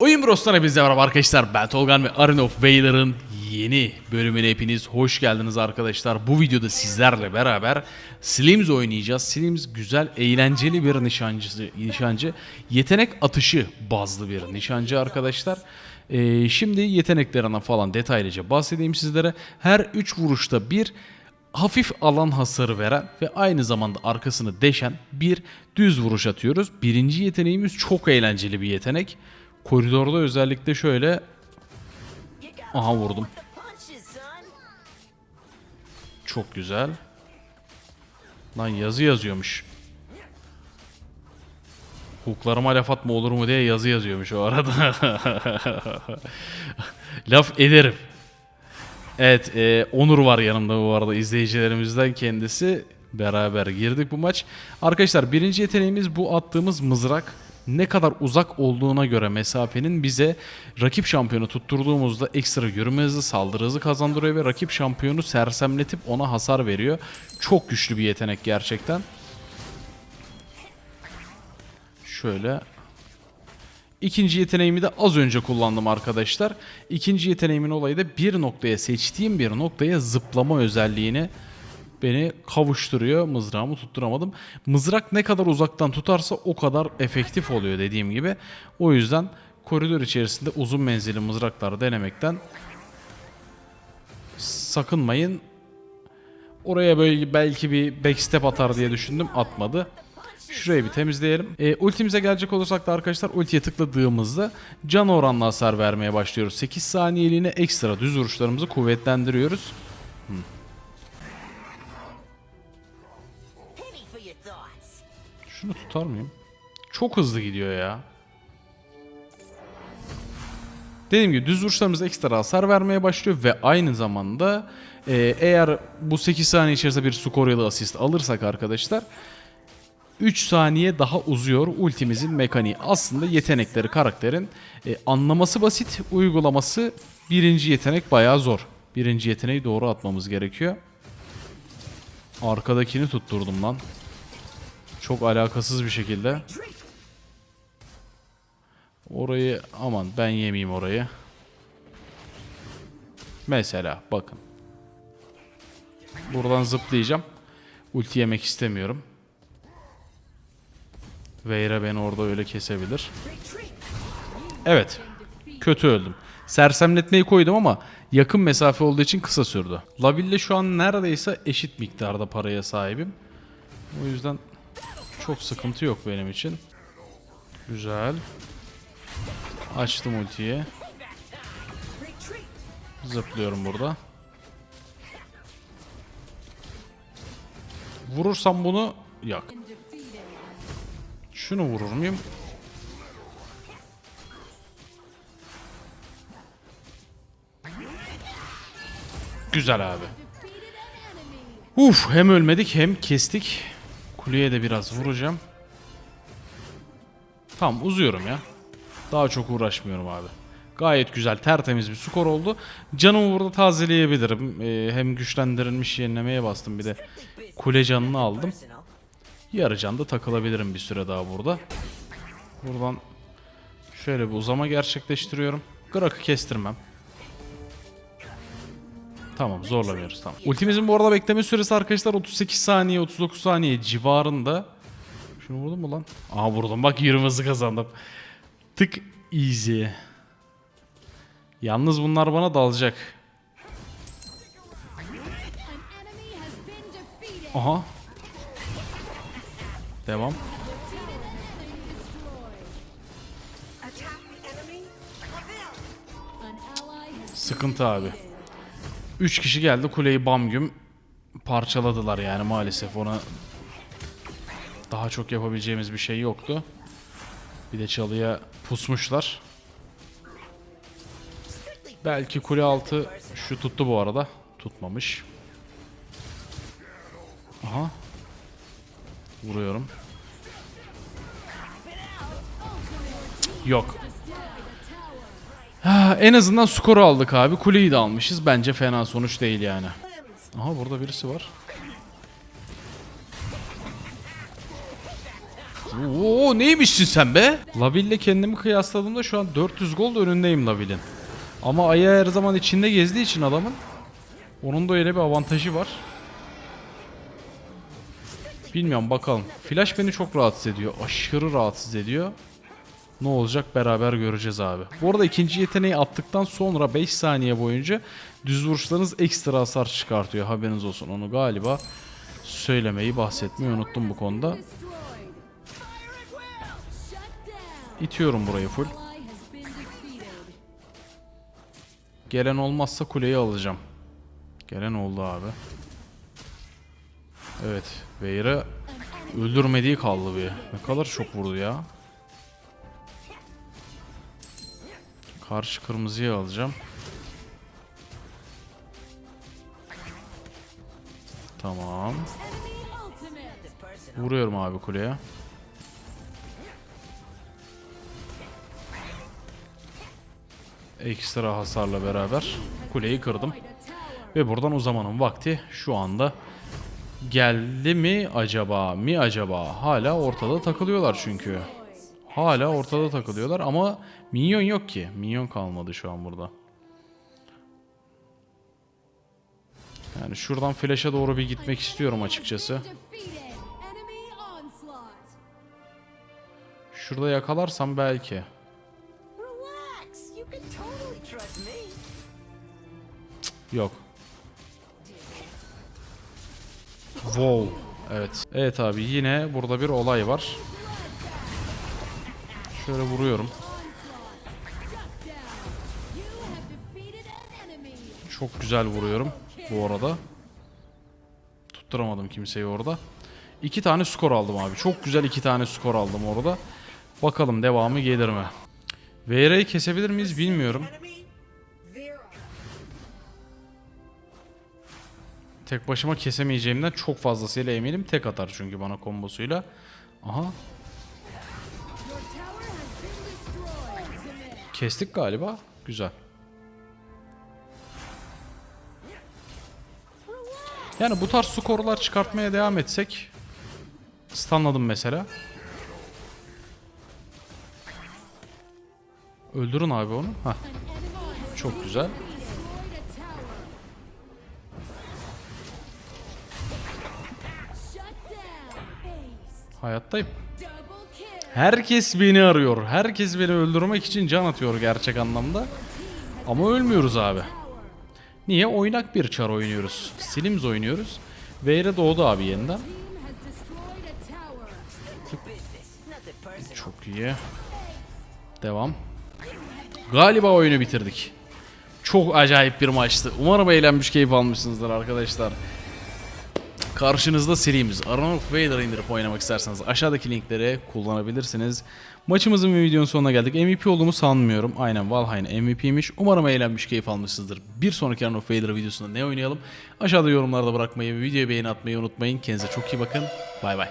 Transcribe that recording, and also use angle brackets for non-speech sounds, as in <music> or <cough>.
Oyun Bros'tan hepinize merhaba arkadaşlar. Ben Tolgan ve Arena of Valor'ın yeni bölümüne hepiniz hoş geldiniz arkadaşlar. Bu videoda sizlerle beraber Slims oynayacağız. Slims güzel, eğlenceli bir nişancısı, nişancı. Yetenek atışı bazlı bir nişancı arkadaşlar. Ee, şimdi yeteneklerinden falan detaylıca bahsedeyim sizlere. Her 3 vuruşta bir hafif alan hasarı veren ve aynı zamanda arkasını deşen bir düz vuruş atıyoruz. Birinci yeteneğimiz çok eğlenceli bir yetenek. Koridorda özellikle şöyle aha vurdum. Çok güzel. Lan yazı yazıyormuş. Huklarıma laf atma olur mu diye yazı yazıyormuş o arada. <laughs> laf ederim. Evet, e, Onur var yanımda bu arada izleyicilerimizden kendisi. Beraber girdik bu maç. Arkadaşlar birinci yeteneğimiz bu attığımız mızrak. Ne kadar uzak olduğuna göre mesafenin bize rakip şampiyonu tutturduğumuzda ekstra yürüme hızı, saldırı hızı kazandırıyor ve rakip şampiyonu sersemletip ona hasar veriyor. Çok güçlü bir yetenek gerçekten. Şöyle İkinci yeteneğimi de az önce kullandım arkadaşlar. İkinci yeteneğimin olayı da bir noktaya seçtiğim bir noktaya zıplama özelliğini beni kavuşturuyor. Mızrağımı tutturamadım. Mızrak ne kadar uzaktan tutarsa o kadar efektif oluyor dediğim gibi. O yüzden koridor içerisinde uzun menzilli mızraklar denemekten sakınmayın. Oraya böyle belki bir backstep atar diye düşündüm. Atmadı. Şurayı bir temizleyelim. E, ultimize gelecek olursak da arkadaşlar ultiye tıkladığımızda can oranla hasar vermeye başlıyoruz. 8 saniyeliğine ekstra düz vuruşlarımızı kuvvetlendiriyoruz. Penny Şunu tutar mıyım? Çok hızlı gidiyor ya. Dediğim gibi düz vuruşlarımız ekstra hasar vermeye başlıyor ve aynı zamanda e, eğer bu 8 saniye içerisinde bir skor asist alırsak arkadaşlar 3 saniye daha uzuyor ultimizin mekaniği. Aslında yetenekleri karakterin e, anlaması basit, uygulaması birinci yetenek bayağı zor. Birinci yeteneği doğru atmamız gerekiyor. Arkadakini tutturdum lan. Çok alakasız bir şekilde. Orayı aman ben yemeyeyim orayı. Mesela bakın. Buradan zıplayacağım. Ulti yemek istemiyorum. Veyra beni orada öyle kesebilir. Evet. Kötü öldüm. Sersemletmeyi koydum ama yakın mesafe olduğu için kısa sürdü. Laville şu an neredeyse eşit miktarda paraya sahibim. O yüzden çok sıkıntı yok benim için. Güzel. Açtım ultiyi. Zıplıyorum burada. Vurursam bunu yak. Şunu vurur muyum? Güzel abi. Uf hem ölmedik hem kestik. Kuleye de biraz vuracağım. Tamam uzuyorum ya. Daha çok uğraşmıyorum abi. Gayet güzel tertemiz bir skor oldu. Canımı burada tazeleyebilirim. Ee, hem güçlendirilmiş yenilemeye bastım bir de kule canını aldım. Yarı canda takılabilirim bir süre daha burada. Buradan şöyle bir uzama gerçekleştiriyorum. Grak'ı kestirmem. Tamam zorlamıyoruz tamam. Ultimizin bu arada bekleme süresi arkadaşlar 38 saniye 39 saniye civarında. Şunu vurdum mu lan? Aha vurdum bak yürüme hızı kazandım. Tık easy. Yalnız bunlar bana dalacak. Aha. Devam. Sıkıntı abi. 3 kişi geldi kuleyi bam güm parçaladılar yani maalesef ona daha çok yapabileceğimiz bir şey yoktu. Bir de çalıya pusmuşlar. Belki kule altı şu tuttu bu arada. Tutmamış. Aha. Vuruyorum. Yok. Ha, en azından skoru aldık abi. Kuleyi de almışız. Bence fena sonuç değil yani. Aha burada birisi var. Oo neymişsin sen be? Lavil'le kendimi kıyasladığımda şu an 400 gol önündeyim Lavil'in. Ama ayağı her zaman içinde gezdiği için adamın onun da öyle bir avantajı var. Bilmiyorum bakalım. Flash beni çok rahatsız ediyor. Aşırı rahatsız ediyor. Ne olacak beraber göreceğiz abi. Bu arada ikinci yeteneği attıktan sonra 5 saniye boyunca düz vuruşlarınız ekstra hasar çıkartıyor. Haberiniz olsun. Onu galiba söylemeyi bahsetmeyi unuttum bu konuda. İtiyorum burayı full. Gelen olmazsa kuleyi alacağım. Gelen oldu abi. Evet. Veyra öldürmediği kaldı bir. Ne kadar çok vurdu ya. Karşı kırmızıyı alacağım. Tamam. Vuruyorum abi kuleye. Ekstra hasarla beraber kuleyi kırdım. Ve buradan uzamanın vakti şu anda geldi mi acaba mi acaba? Hala ortada takılıyorlar çünkü. Hala ortada takılıyorlar ama minyon yok ki. Minyon kalmadı şu an burada. Yani şuradan flash'a doğru bir gitmek istiyorum açıkçası. Şurada yakalarsam belki. Yok. Wow. Evet. Evet abi yine burada bir olay var. Şöyle vuruyorum. Çok güzel vuruyorum bu arada. Tutturamadım kimseyi orada. İki tane skor aldım abi. Çok güzel iki tane skor aldım orada. Bakalım devamı gelir mi? VR'yi kesebilir miyiz bilmiyorum. Tek başıma kesemeyeceğimden çok fazlasıyla eminim. Tek atar çünkü bana kombosuyla. Aha kestik galiba. Güzel. Yani bu tarz skorlar çıkartmaya devam etsek stunladım mesela. Öldürün abi onu. Has çok güzel. Hayattayım. Herkes beni arıyor. Herkes beni öldürmek için can atıyor gerçek anlamda. Ama ölmüyoruz abi. Niye? Oynak bir çar oynuyoruz. Slims oynuyoruz. Veyre doğdu abi yeniden. Çok iyi. Devam. Galiba oyunu bitirdik. Çok acayip bir maçtı. Umarım eğlenmiş, keyif almışsınızdır arkadaşlar. Karşınızda serimiz. Aron of indirip oynamak isterseniz aşağıdaki linkleri kullanabilirsiniz. Maçımızın ve videonun sonuna geldik. MVP olduğumu sanmıyorum. Aynen Valheim MVP'ymiş. Umarım eğlenmiş, keyif almışsınızdır. Bir sonraki Aron of videosunda ne oynayalım? Aşağıda yorumlarda bırakmayı ve videoyu beğeni atmayı unutmayın. Kendinize çok iyi bakın. Bay bay.